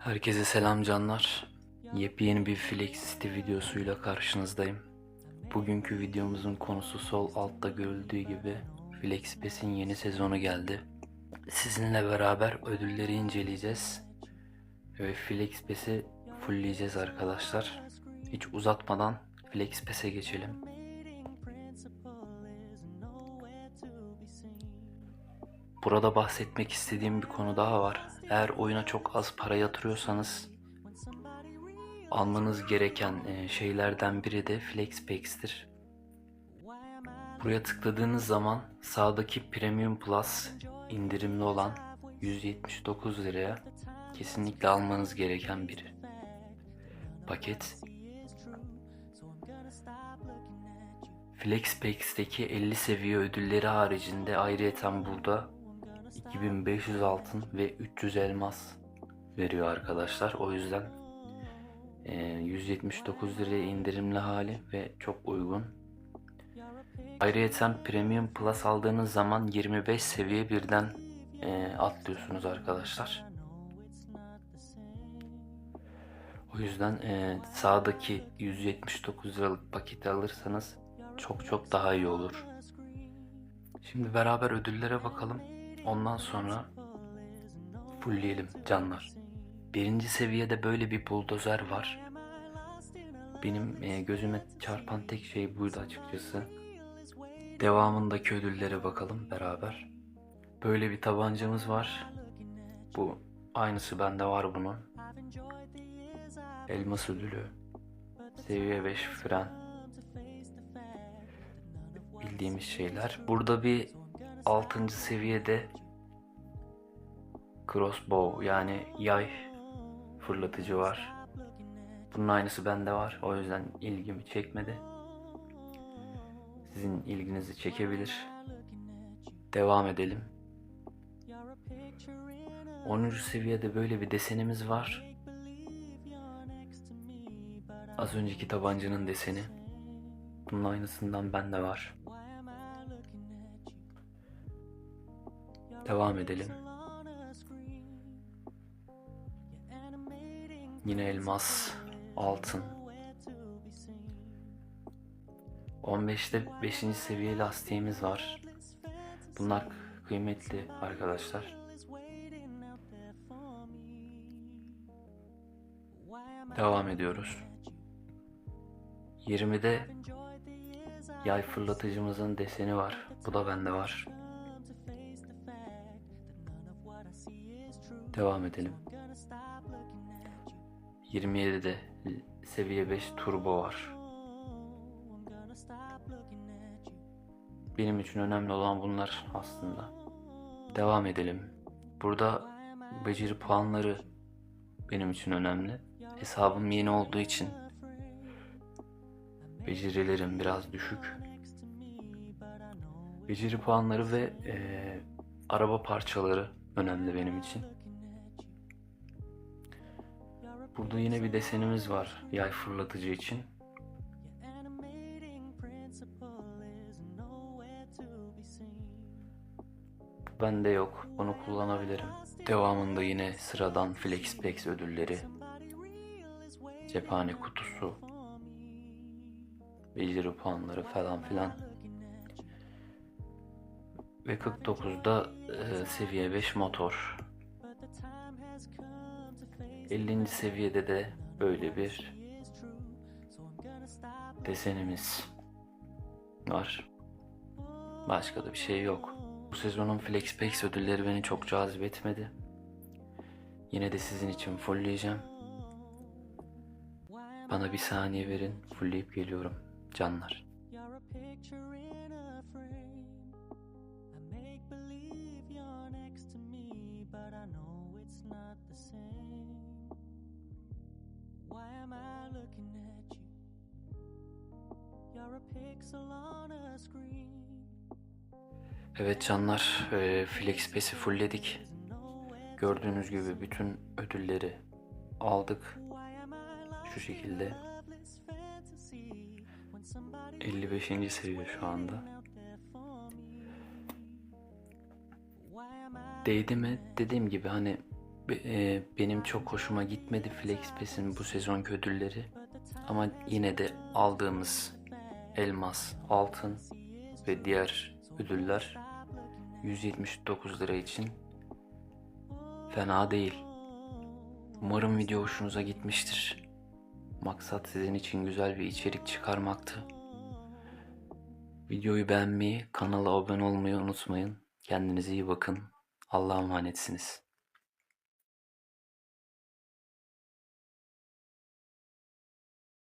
Herkese selam canlar. Yepyeni bir Flex City videosuyla karşınızdayım. Bugünkü videomuzun konusu sol altta görüldüğü gibi Flex Pass'in yeni sezonu geldi. Sizinle beraber ödülleri inceleyeceğiz. Ve Flex Pass'i fullleyeceğiz arkadaşlar. Hiç uzatmadan Flex Pass'e geçelim. Burada bahsetmek istediğim bir konu daha var. Eğer oyuna çok az para yatırıyorsanız almanız gereken e, şeylerden biri de FlexPacks'tir. Buraya tıkladığınız zaman sağdaki Premium Plus indirimli olan 179 liraya kesinlikle almanız gereken bir paket. FlexPacks'teki 50 seviye ödülleri haricinde ayrıyeten burada 2500 altın ve 300 elmas veriyor arkadaşlar. O yüzden e, 179 liraya indirimli hali ve çok uygun. Ayrıyeten Premium Plus aldığınız zaman 25 seviye birden e, atlıyorsunuz arkadaşlar. O yüzden e, sağdaki 179 liralık paketi alırsanız çok çok daha iyi olur. Şimdi beraber ödüllere bakalım. Ondan sonra fullleyelim canlar. Birinci seviyede böyle bir buldozer var. Benim e, gözüme çarpan tek şey buydu açıkçası. Devamındaki ödüllere bakalım beraber. Böyle bir tabancamız var. Bu aynısı bende var bunun. Elmas ödülü. Seviye 5 fren. Bildiğimiz şeyler. Burada bir 6. seviyede crossbow yani yay fırlatıcı var. Bunun aynısı bende var. O yüzden ilgimi çekmedi. Sizin ilginizi çekebilir. Devam edelim. 10. seviyede böyle bir desenimiz var. Az önceki tabancanın deseni. Bunun aynısından bende var. Devam edelim. Yine elmas, altın. 15'te 5. seviye lastiğimiz var. Bunlar kıymetli arkadaşlar. Devam ediyoruz. 20'de yay fırlatıcımızın deseni var. Bu da bende var. Devam edelim. 27'de seviye 5 turbo var. Benim için önemli olan bunlar aslında. Devam edelim. Burada beceri puanları benim için önemli. Hesabım yeni olduğu için becerilerim biraz düşük. Beceri puanları ve eee, araba parçaları önemli benim için. Burada yine bir desenimiz var yay fırlatıcı için. Bende yok. Onu kullanabilirim. Devamında yine sıradan FlexPax ödülleri. Cephane kutusu. Beceri puanları falan filan. Ve 49'da e, seviye 5 motor. 50. seviyede de böyle bir desenimiz var. Başka da bir şey yok. Bu sezonun FlexPax ödülleri beni çok cazip etmedi. Yine de sizin için fullleyeceğim. Bana bir saniye verin, fullleyip geliyorum canlar. Not the same. Why am I looking at you? You're a pixel on a screen. Evet canlar, e, FlexPass'i fullledik. Gördüğünüz gibi bütün ödülleri aldık. Şu şekilde. in loveless fantasy when somebody 55. seviye şu anda. Değdi mi? Dediğim gibi hani e, benim çok hoşuma gitmedi FlexPass'in bu sezonki ödülleri. Ama yine de aldığımız elmas, altın ve diğer ödüller 179 lira için fena değil. Umarım video hoşunuza gitmiştir. Maksat sizin için güzel bir içerik çıkarmaktı. Videoyu beğenmeyi, kanala abone olmayı unutmayın. Kendinize iyi bakın. Allah'a emanetsiniz.